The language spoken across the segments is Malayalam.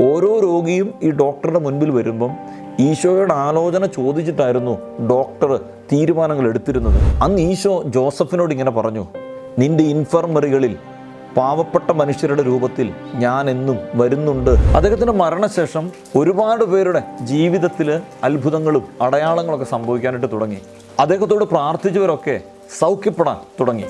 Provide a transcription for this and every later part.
ഓരോ രോഗിയും ഈ ഡോക്ടറുടെ മുൻപിൽ വരുമ്പം ഈശോയുടെ ആലോചന ചോദിച്ചിട്ടായിരുന്നു ഡോക്ടർ തീരുമാനങ്ങൾ എടുത്തിരുന്നത്. അന്ന് ഈശോ ജോസഫിനോട് ഇങ്ങനെ പറഞ്ഞു നിന്റെ ഇൻഫർമറികളിൽ പാവപ്പെട്ട മനുഷ്യരുടെ രൂപത്തിൽ ഞാൻ എന്നും വരുന്നുണ്ട്. അദ്ദേഹത്തിന്റെ മരണശേഷം ഒരുപാട് പേരുടെ ജീവിതത്തിൽ അത്ഭുതങ്ങളും അടയാളങ്ങളൊക്കെ സംഭവിക്കാനായിട്ട് തുടങ്ങി. അദ്ദേഹത്തോട് പ്രാർത്ഥിച്ചവരൊക്കെ സൗഖ്യപ്പെടാൻ തുടങ്ങി.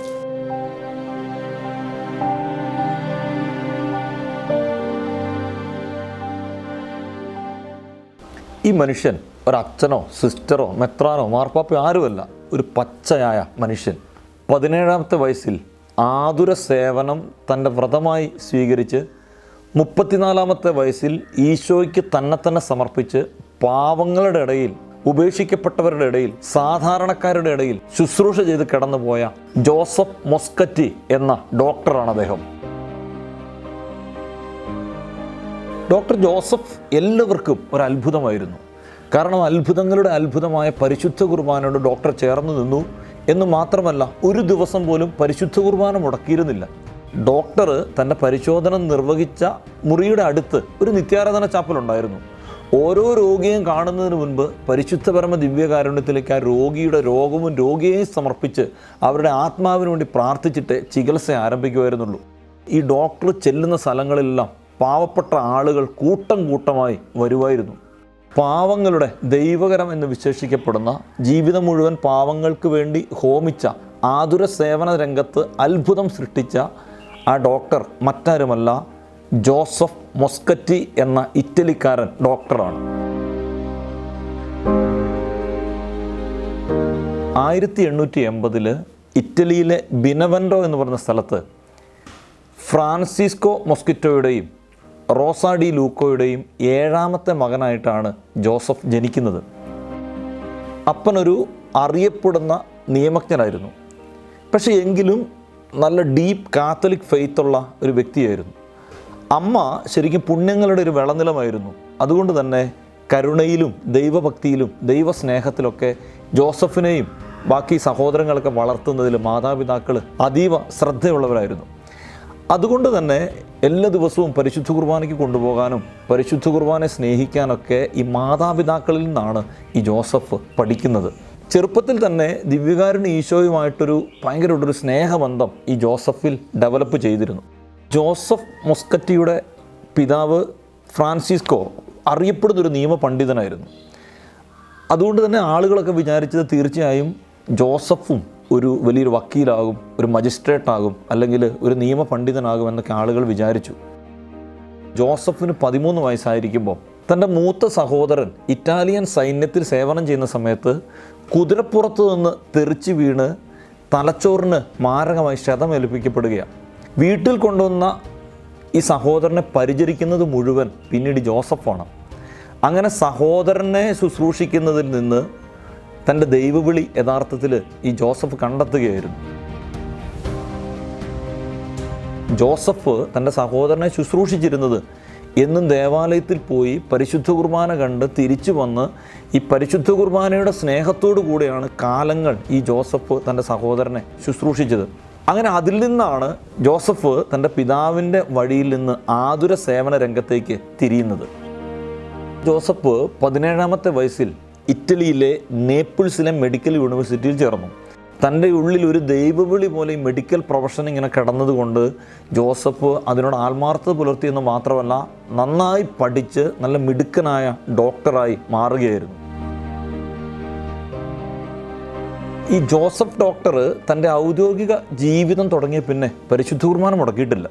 ഈ മനുഷ്യൻ ഒരച്ഛനോ സിസ്റ്ററോ മെത്രാനോ മാർപ്പാപ്പയോ ആരുമല്ല. ഒരു പച്ചയായ മനുഷ്യൻ. പതിനേഴാമത്തെ വയസ്സിൽ ആതുര സേവനം തന്റെ വ്രതമായി സ്വീകരിച്ച് മുപ്പത്തിനാലാമത്തെ വയസ്സിൽ ഈശോയ്ക്ക് തന്നെ തന്നെ സമർപ്പിച്ച് പാവങ്ങളുടെ ഇടയിൽ ഉപേക്ഷിക്കപ്പെട്ടവരുടെ ഇടയിൽ സാധാരണക്കാരുടെ ഇടയിൽ ശുശ്രൂഷ ചെയ്ത് കിടന്നുപോയ ജോസഫ് മൊസ്കറ്റി എന്ന ഡോക്ടറാണ് അദ്ദേഹം. ഡോക്ടർ ജോസഫ് എല്ലാവർക്കും ഒരു അത്ഭുതമായിരുന്നു. കാരണം അത്ഭുതങ്ങളുടെ അത്ഭുതമായ പരിശുദ്ധ കുർബാനയോട് ഡോക്ടർ ചേർന്ന് നിന്നു എന്ന് മാത്രമല്ല ഒരു ദിവസം പോലും പരിശുദ്ധ കുർബാന മുടക്കിയിരുന്നില്ല. ഡോക്ടർ തന്റെ പരിശോധന നിർവഹിച്ച മുറിയുടെ അടുത്ത് ഒരു നിത്യാരാധന ചാപ്പലുണ്ടായിരുന്നു ഓരോ രോഗിയും കാണുന്നതിന് മുൻപ് പരിശുദ്ധ പരമ ദിവ്യകാരുണ്യത്തിലേക്ക് ആ രോഗിയുടെ രോഗവും രോഗിയെയും സമർപ്പിച്ച് അവരുടെ ആത്മാവിന് വേണ്ടി പ്രാർത്ഥിച്ചിട്ട് ചികിത്സ ആരംഭിക്കുമായിരുന്നുള്ളൂ. ഈ ഡോക്ടർ ചെല്ലുന്ന സ്ഥലങ്ങളിലെല്ലാം പാവപ്പെട്ട ആളുകൾ കൂട്ടം കൂട്ടമായി വരുമായിരുന്നു. പാവങ്ങളുടെ ദൈവകരം എന്ന് വിശേഷിക്കപ്പെടുന്ന ജീവിതം മുഴുവൻ പാവങ്ങൾക്ക് വേണ്ടി ഹോമിച്ച ആതുര സേവന രംഗത്ത് അത്ഭുതം സൃഷ്ടിച്ച ആ ഡോക്ടർ മറ്റാരുമല്ല ജോസഫ് മൊസ്കറ്റി എന്ന ഇറ്റലിക്കാരൻ ഡോക്ടറാണ്. ആയിരത്തി എണ്ണൂറ്റി എൺപതിൽ ഇറ്റലിയിലെ ബിനവൻഡോ എന്ന് പറഞ്ഞ സ്ഥലത്ത് ഫ്രാൻസിസ്കോ മൊസ്കിറ്റോയുടെയും റോസ ഡി ലൂക്കോയുടെയും ഏഴാമത്തെ മകനായിട്ടാണ് ജോസഫ് ജനിക്കുന്നത്. അപ്പനൊരു അറിയപ്പെടുന്ന നിയമജ്ഞനായിരുന്നു. പക്ഷെ എങ്കിലും നല്ല ഡീപ്പ് കാത്തലിക് ഫെയ്ത്തുള്ള ഒരു വ്യക്തിയായിരുന്നു. അമ്മ ശരിക്കും പുണ്യങ്ങളുടെ ഒരു വിളനിലമായിരുന്നു. അതുകൊണ്ട് തന്നെ കരുണയിലും ദൈവഭക്തിയിലും ദൈവസ്നേഹത്തിലൊക്കെ ജോസഫിനെയും ബാക്കി സഹോദരങ്ങളൊക്കെ വളർത്തുന്നതിൽ മാതാപിതാക്കൾ അതീവ ശ്രദ്ധയുള്ളവരായിരുന്നു. അതുകൊണ്ട് തന്നെ എല്ലാ ദിവസവും പരിശുദ്ധ കുർബാനയ്ക്ക് കൊണ്ടുപോകാനും പരിശുദ്ധ കുർബാനെ സ്നേഹിക്കാനൊക്കെ ഈ മാതാപിതാക്കളിൽ നിന്നാണ് ഈ ജോസഫ് പഠിക്കുന്നത്. ചെറുപ്പത്തിൽ തന്നെ ദിവ്യകാരുണ്യ ഈശോയുമായിട്ടൊരു ഭയങ്കരമായിട്ടൊരു സ്നേഹബന്ധം ഈ ജോസഫിൽ ഡെവലപ്പ് ചെയ്തിരുന്നു. ജോസഫ് മൊസ്കറ്റിയുടെ പിതാവ് ഫ്രാൻസിസ്കോ അറിയപ്പെടുന്നൊരു നിയമ പണ്ഡിതനായിരുന്നു അതുകൊണ്ട് തന്നെ ആളുകളൊക്കെ വിചാരിച്ചത് തീർച്ചയായും ജോസഫും ഒരു വലിയൊരു വക്കീലാകും ഒരു മജിസ്ട്രേറ്റ് ആകും അല്ലെങ്കിൽ ഒരു നിയമ പണ്ഡിതനാകും എന്നൊക്കെ ആളുകൾ വിചാരിച്ചു. ജോസഫിന് പതിമൂന്ന് വയസ്സായിരിക്കുമ്പോൾ തന്റെ മൂത്ത സഹോദരൻ ഇറ്റാലിയൻ സൈന്യത്തിൽ സേവനം ചെയ്യുന്ന സമയത്ത് കുതിരപ്പുറത്ത് നിന്ന് തെറിച്ച് വീണ് തലച്ചോറിന് മാരകമായി ക്ഷതമേൽപ്പിക്കപ്പെടുകയാണ് വീട്ടിൽ കൊണ്ടുവന്ന ഈ സഹോദരനെ പരിചരിക്കുന്നത് മുഴുവൻ പിന്നീട് ജോസഫാണ്. അങ്ങനെ സഹോദരനെ ശുശ്രൂഷിക്കുന്നതിൽ നിന്ന് തന്റെ ദൈവവിളി യഥാർത്ഥത്തിൽ ഈ ജോസഫ് കണ്ടെത്തുകയായിരുന്നു. ജോസഫ് തന്റെ സഹോദരനെ ശുശ്രൂഷിച്ചിരുന്നത് എന്നും ദേവാലയത്തിൽ പോയി പരിശുദ്ധ കുർബാന കണ്ട് തിരിച്ചു വന്ന് ഈ പരിശുദ്ധ കുർബാനയുടെ സ്നേഹത്തോടു കൂടിയാണ് കാലങ്ങൾ ഈ ജോസഫ് തന്റെ സഹോദരനെ ശുശ്രൂഷിച്ചത്. അങ്ങനെ അതിൽ നിന്നാണ് ജോസഫ് തന്റെ പിതാവിന്റെ വഴിയിൽ നിന്ന് ആതുര സേവന രംഗത്തേക്ക് തിരിയുന്നത്. ജോസഫ് പതിനേഴാമത്തെ വയസ്സിൽ ഇറ്റലിയിലെ നേപ്പിൾസിലെ മെഡിക്കൽ യൂണിവേഴ്സിറ്റിയിൽ ചേർന്നു. തന്റെ ഉള്ളിൽ ഒരു ദൈവവിളി പോലെ ഈ മെഡിക്കൽ പ്രൊഫഷൻ ഇങ്ങനെ കിടന്നതുകൊണ്ട് ജോസഫ് അതിനോട് ആത്മാർത്ഥത പുലർത്തിയെന്ന് മാത്രമല്ല നന്നായി പഠിച്ച് നല്ല മിടുക്കനായ ഡോക്ടറായി മാറുകയായിരുന്നു. ഈ ജോസഫ് ഡോക്ടർ തന്റെ ഔദ്യോഗിക ജീവിതം തുടങ്ങിയ പിന്നെ പരിശുദ്ധ കുർബാന മുടക്കിയിട്ടില്ല.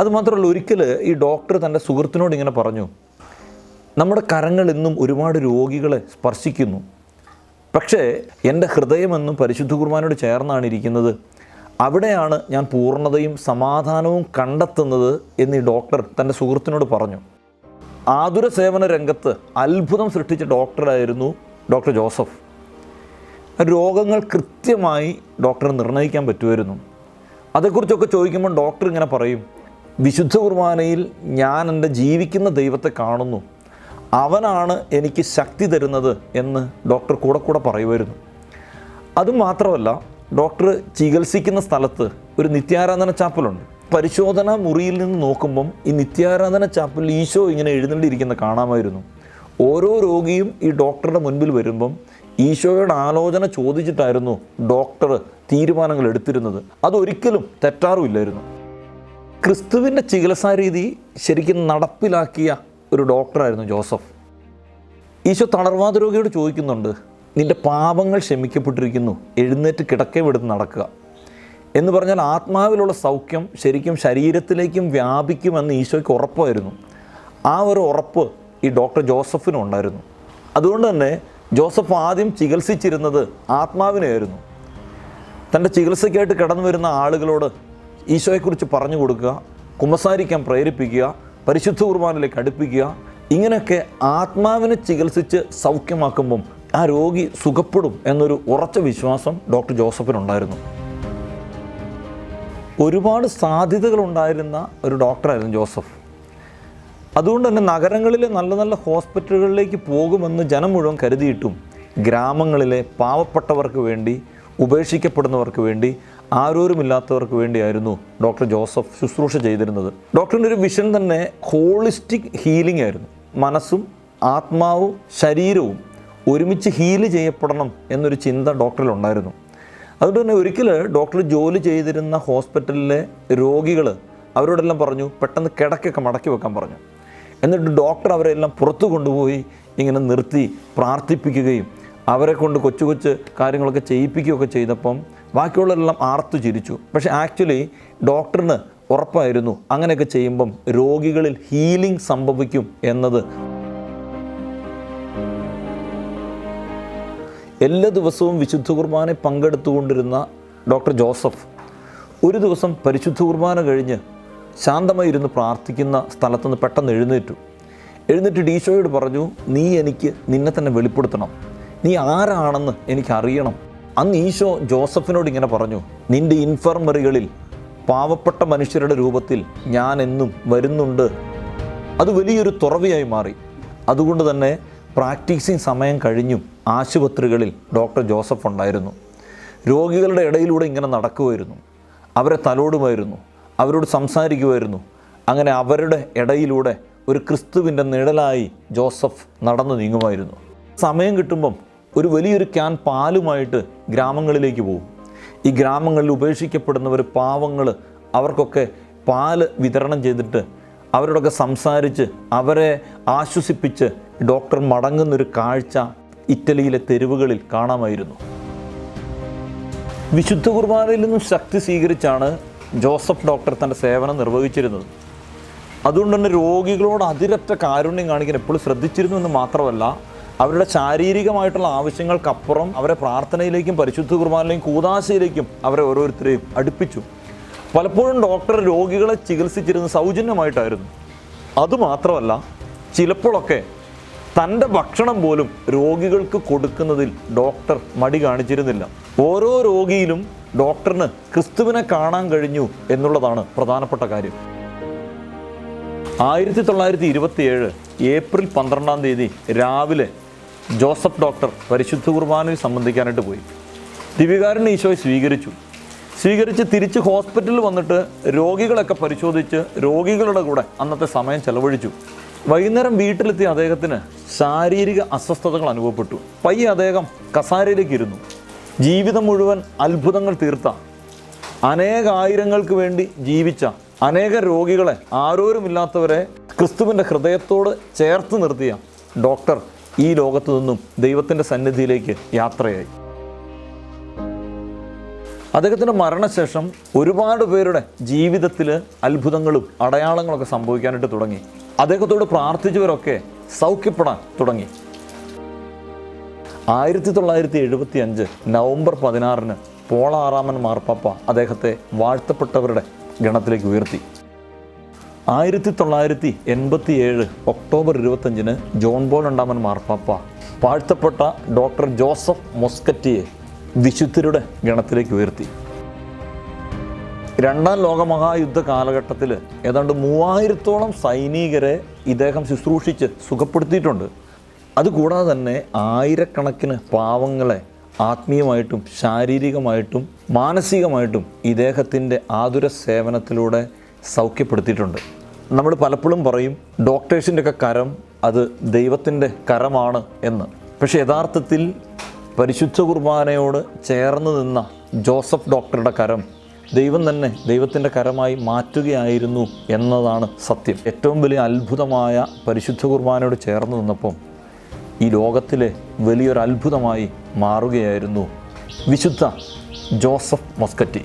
അതുമാത്രമല്ല ഒരിക്കൽ ഈ ഡോക്ടർ തന്റെ സുഹൃത്തിനോട് ഇങ്ങനെ പറഞ്ഞു നമ്മുടെ കരങ്ങൾ ഇന്നും ഒരുപാട് രോഗികളെ സ്പർശിക്കുന്നു. പക്ഷേ എന്റെ ഹൃദയമെന്നും പരിശുദ്ധ കുർബാനയോട് ചേർന്നാണ് ഇരിക്കുന്നത്. അവിടെയാണ് ഞാൻ പൂർണതയും സമാധാനവും കണ്ടെത്തുന്നത് എന്ന് ഈ ഡോക്ടർ തന്റെ സുഹൃത്തിനോട് പറഞ്ഞു. ആതുര സേവന രംഗത്ത് അത്ഭുതം സൃഷ്ടിച്ച ഡോക്ടറായിരുന്നു ഡോക്ടർ ജോസഫ്. രോഗങ്ങൾ കൃത്യമായി ഡോക്ടർ നിർണയിക്കാൻ പറ്റുമായിരുന്നു. അതേക്കുറിച്ചൊക്കെ ചോദിക്കുമ്പോൾ ഡോക്ടർ ഇങ്ങനെ പറയും വിശുദ്ധ കുർബാനയിൽ ഞാൻ എന്റെ ജീവിക്കുന്ന ദൈവത്തെ കാണുന്നു. അവനാണ് എനിക്ക് ശക്തി തരുന്നത് എന്ന് ഡോക്ടർ കൂടെ കൂടെ പറയുമായിരുന്നു. അതുമാത്രമല്ല ഡോക്ടർ ചികിത്സിക്കുന്ന സ്ഥലത്ത് ഒരു നിത്യാരാധന ചാപ്പലുണ്ട്. പരിശോധനാ മുറിയിൽ നിന്ന് നോക്കുമ്പം ഈ നിത്യാരാധന ചാപ്പലിൽ ഈശോ ഇങ്ങനെ എഴുന്നള്ളിയിരിക്കുന്ന കാണാമായിരുന്നു. ഓരോ രോഗിയും ഈ ഡോക്ടറുടെ മുൻപിൽ വരുമ്പം ഈശോയുടെ ആലോചന ചോദിച്ചിട്ടായിരുന്നു ഡോക്ടർ തീരുമാനങ്ങൾ എടുത്തിരുന്നത്. അതൊരിക്കലും തെറ്റാറുമില്ലായിരുന്നു. ക്രിസ്തുവിന്റെ ചികിത്സാരീതി ശരിക്കും നടപ്പിലാക്കിയ ഒരു ഡോക്ടറായിരുന്നു ജോസഫ്. ഈശോ തളർവാദ രോഗിയോട് ചോദിക്കുന്നുണ്ട് നിന്റെ പാപങ്ങൾ ക്ഷമിക്കപ്പെട്ടിരിക്കുന്നു എഴുന്നേറ്റ് കിടക്കെ വിടുന്ന് നടക്കുക എന്ന് പറഞ്ഞാൽ ആത്മാവിലുള്ള സൗഖ്യം ശരിക്കും ശരീരത്തിലേക്കും വ്യാപിക്കുമെന്ന് ഈശോയ്ക്ക് ഉറപ്പായിരുന്നു. ആ ഒരു ഉറപ്പ് ഈ ഡോക്ടർ ജോസഫിനും ഉണ്ടായിരുന്നു. അതുകൊണ്ട് തന്നെ ജോസഫ് ആദ്യം ചികിത്സിച്ചിരുന്നത് ആത്മാവിനെയായിരുന്നു. തന്റെ ചികിത്സയ്ക്കായിട്ട് കടന്നു വരുന്ന ആളുകളോട് ഈശോയെക്കുറിച്ച് പറഞ്ഞു കൊടുക്കുക കുമ്പസാരിക്കാൻ പ്രേരിപ്പിക്കുക പരിശുദ്ധ കുർബാനിലേക്ക് അടുപ്പിക്കുക. ഇങ്ങനെയൊക്കെ ആത്മാവിനെ ചികിത്സിച്ച് സൗഖ്യമാക്കുമ്പം ആ രോഗി സുഖപ്പെടും എന്നൊരു ഉറച്ച വിശ്വാസം ഡോക്ടർ ജോസഫിനുണ്ടായിരുന്നു. ഒരുപാട് സാധ്യതകളുണ്ടായിരുന്ന ഒരു ഡോക്ടറായിരുന്നു ജോസഫ്. അതുകൊണ്ട് തന്നെ നഗരങ്ങളിലെ നല്ല നല്ല ഹോസ്പിറ്റലുകളിലേക്ക് പോകുമെന്ന് ജനം മുഴുവൻ കരുതിയിട്ടും ഗ്രാമങ്ങളിലെ പാവപ്പെട്ടവർക്ക് വേണ്ടി ഉപേക്ഷിക്കപ്പെടുന്നവർക്ക് വേണ്ടി ആരോരുമില്ലാത്തവർക്ക് വേണ്ടിയായിരുന്നു ഡോക്ടർ ജോസഫ് ശുശ്രൂഷ ചെയ്തിരുന്നത്. ഡോക്ടറിന്റെ ഒരു വിഷൻ തന്നെ ഹോളിസ്റ്റിക് ഹീലിംഗ് ആയിരുന്നു. മനസ്സും ആത്മാവും ശരീരവും ഒരുമിച്ച് ഹീൽ ചെയ്യപ്പെടണം എന്നൊരു ചിന്ത ഡോക്ടറിലുണ്ടായിരുന്നു അതുകൊണ്ട് തന്നെ ഒരിക്കൽ ഡോക്ടർ ജോലി ചെയ്തിരുന്ന ഹോസ്പിറ്റലിലെ രോഗികൾ അവരോടെല്ലാം പറഞ്ഞു പെട്ടെന്ന് കിടക്കൊക്കെ മടക്കി വെക്കാൻ പറഞ്ഞു. എന്നിട്ട് ഡോക്ടർ അവരെല്ലാം പുറത്തു കൊണ്ടുപോയി ഇങ്ങനെ നിർത്തി പ്രാർത്ഥിപ്പിക്കുകയും അവരെ കൊണ്ട് കൊച്ചു കൊച്ചു കാര്യങ്ങളൊക്കെ ചെയ്യിപ്പിക്കുകയൊക്കെ ചെയ്തപ്പം ബാക്കിയുള്ളവരെല്ലാം ആർത്തു ചിരിച്ചു. പക്ഷേ ആക്ച്വലി ഡോക്ടറിന് ഉറപ്പായിരുന്നു അങ്ങനെയൊക്കെ ചെയ്യുമ്പം രോഗികളിൽ ഹീലിംഗ് സംഭവിക്കും എന്നത്. എല്ലാ ദിവസവും വിശുദ്ധ കുർബാന പങ്കെടുത്തുകൊണ്ടിരുന്ന ഡോക്ടർ ജോസഫ് ഒരു ദിവസം പരിശുദ്ധ കുർബാന കഴിഞ്ഞ് ശാന്തമായി ഇരുന്ന് പ്രാർത്ഥിക്കുന്ന സ്ഥലത്തുനിന്ന് പെട്ടെന്ന് എഴുന്നേറ്റു. എഴുന്നേറ്റ് ഡീശോയോട് പറഞ്ഞു നീ എനിക്ക് നിന്നെ തന്നെ വെളിപ്പെടുത്തണം. നീ ആരാണെന്ന് എനിക്ക് അറിയണം അന്ന് ഈശോ ജോസഫിനോട് ഇങ്ങനെ പറഞ്ഞു നിന്റെ ഇൻഫർമറികളിൽ പാവപ്പെട്ട മനുഷ്യരുടെ രൂപത്തിൽ ഞാൻ എന്നും വരുന്നുണ്ട്. അത് വലിയൊരു തുറവിയായി മാറി. അതുകൊണ്ട് തന്നെ പ്രാക്ടീസിങ് സമയം കഴിഞ്ഞും. ആശുപത്രികളിൽ ഡോക്ടർ ജോസഫ് ഉണ്ടായിരുന്നു. രോഗികളുടെ ഇടയിലൂടെ ഇങ്ങനെ നടക്കുമായിരുന്നു. അവരെ തലോടുമായിരുന്നു. അവരോട് സംസാരിക്കുമായിരുന്നു. അങ്ങനെ അവരുടെ ഇടയിലൂടെ ഒരു ക്രിസ്തുവിന്റെ നിഴലായി ജോസഫ് നടന്നു നീങ്ങുമായിരുന്നു. സമയം കിട്ടുമ്പം ഒരു വലിയൊരു ക്യാൻ പാലുമായിട്ട് ഗ്രാമങ്ങളിലേക്ക് പോകും. ഈ ഗ്രാമങ്ങളിൽ ഉപേക്ഷിക്കപ്പെടുന്നവർ പാവങ്ങൾ അവർക്കൊക്കെ പാൽ വിതരണം ചെയ്തിട്ട് അവരോടൊക്കെ സംസാരിച്ച് അവരെ ആശ്വസിപ്പിച്ച് ഡോക്ടർ മടങ്ങുന്നൊരു കാഴ്ച ഇറ്റലിയിലെ തെരുവുകളിൽ കാണാമായിരുന്നു. വിശുദ്ധ കുർബാനയിൽ നിന്നും ശക്തി സ്വീകരിച്ചാണ് ജോസഫ് ഡോക്ടർ തന്റെ സേവനം നിർവഹിച്ചിരുന്നത്. അതുകൊണ്ട് തന്നെ രോഗികളോട് അതിരറ്റ കാരുണ്യം കാണിക്കാൻ എപ്പോഴും ശ്രദ്ധിച്ചിരുന്നു എന്ന് മാത്രമല്ല അവരുടെ ശാരീരികമായിട്ടുള്ള ആവശ്യങ്ങൾക്കപ്പുറം അവരെ പ്രാർത്ഥനയിലേക്കും പരിശുദ്ധ കുർബാനയിലേക്കും കൂതാശയിലേക്കും അവരെ ഓരോരുത്തരെയും അടുപ്പിച്ചു. പലപ്പോഴും ഡോക്ടർ രോഗികളെ ചികിത്സിച്ചിരുന്നത് സൗജന്യമായിട്ടായിരുന്നു. അതുമാത്രമല്ല ചിലപ്പോഴൊക്കെ തന്റെ ഭക്ഷണം പോലും രോഗികൾക്ക് കൊടുക്കുന്നതിൽ ഡോക്ടർ മടി കാണിച്ചിരുന്നില്ല. ഓരോ രോഗിയിലും ഡോക്ടറിന് ക്രിസ്തുവിനെ കാണാൻ കഴിഞ്ഞു എന്നുള്ളതാണ് പ്രധാനപ്പെട്ട കാര്യം. ആയിരത്തി തൊള്ളായിരത്തി ഇരുപത്തിയേഴ് ഏപ്രിൽ പന്ത്രണ്ടാം തീയതി രാവിലെ ജോസഫ് ഡോക്ടർ പരിശുദ്ധ കുർബാനയിൽ സംബന്ധിക്കാനായിട്ട് പോയി. ദിവികാരൻ ഈശോയെ സ്വീകരിച്ചു. സ്വീകരിച്ച് തിരിച്ച് ഹോസ്പിറ്റലിൽ വന്നിട്ട് രോഗികളൊക്കെ പരിശോധിച്ച് രോഗികളുടെ കൂടെ അന്നത്തെ സമയം ചെലവഴിച്ചു. വൈകുന്നേരം വീട്ടിലെത്തിയ അദ്ദേഹത്തിന് ശാരീരിക അസ്വസ്ഥതകൾ അനുഭവപ്പെട്ടു. പയ്യെ അദ്ദേഹം കസാരയിലേക്ക് ഇരുന്നു. ജീവിതം മുഴുവൻ അത്ഭുതങ്ങൾ തീർത്ത. അനേകായിരങ്ങൾക്ക് വേണ്ടി ജീവിച്ച അനേക രോഗികളെ ആരോരുമില്ലാത്തവരെ ക്രിസ്തുവിന്റെ ഹൃദയത്തോട് ചേർത്ത് നിർത്തിയ ഡോക്ടർ ഈ ലോകത്തു നിന്നും ദൈവത്തിന്റെ സന്നിധിയിലേക്ക് യാത്രയായി. അദ്ദേഹത്തിന്റെ മരണശേഷം ഒരുപാട് പേരുടെ ജീവിതത്തിൽ അത്ഭുതങ്ങളും അടയാളങ്ങളൊക്കെ സംഭവിക്കാനായിട്ട് തുടങ്ങി. അദ്ദേഹത്തോട് പ്രാർത്ഥിച്ചവരൊക്കെ സൗഖ്യപ്പെടാൻ തുടങ്ങി. ആയിരത്തി തൊള്ളായിരത്തി എഴുപത്തി അഞ്ച് നവംബർ പതിനാറിന് പോളാറാമൻ മാർപ്പാപ്പ അദ്ദേഹത്തെ വാഴ്ത്തപ്പെട്ടവരുടെ ഗണത്തിലേക്ക് ഉയർത്തി. ആയിരത്തി തൊള്ളായിരത്തി എൺപത്തി ഏഴ് ഒക്ടോബർ ഇരുപത്തഞ്ചിന് ജോൺ ബോൾ രണ്ടാമൻ മാർപ്പാപ്പ പാഴ്ത്തപ്പെട്ട ഡോക്ടർ ജോസഫ് മൊസ്കറ്റിയെ വിശുദ്ധരുടെ ഗണത്തിലേക്ക് ഉയർത്തി. രണ്ടാം ലോകമഹായുദ്ധ കാലഘട്ടത്തിൽ ഏതാണ്ട് മൂവായിരത്തോളം സൈനികരെ ഇദ്ദേഹം ശുശ്രൂഷിച്ച് സുഖപ്പെടുത്തിയിട്ടുണ്ട്. അതുകൂടാതെ തന്നെ ആയിരക്കണക്കിന് പാവങ്ങളെ ആത്മീയമായിട്ടും ശാരീരികമായിട്ടും മാനസികമായിട്ടും ഇദ്ദേഹത്തിന്റെ ആതുര സേവനത്തിലൂടെ സൗഖ്യപ്പെടുത്തിയിട്ടുണ്ട്. നമ്മൾ പലപ്പോഴും പറയും ഡോക്ടേഴ്സിന്റെ ഒക്കെ കരം അത് ദൈവത്തിന്റെ കരമാണ് എന്ന്. പക്ഷേ യഥാർത്ഥത്തിൽ പരിശുദ്ധ കുർബാനയോട് ചേർന്ന് നിന്ന ജോസഫ് ഡോക്ടറുടെ കരം ദൈവം തന്നെ ദൈവത്തിന്റെ കരമായി മാറ്റുകയായിരുന്നു എന്നതാണ് സത്യം. ഏറ്റവും വലിയ അത്ഭുതമായ പരിശുദ്ധ കുർബാനയോട് ചേർന്ന് നിന്നപ്പം ഈ ലോകത്തിലെ വലിയൊരു അത്ഭുതമായി മാറുകയായിരുന്നു വിശുദ്ധ ജോസഫ് മൊസ്കറ്റി.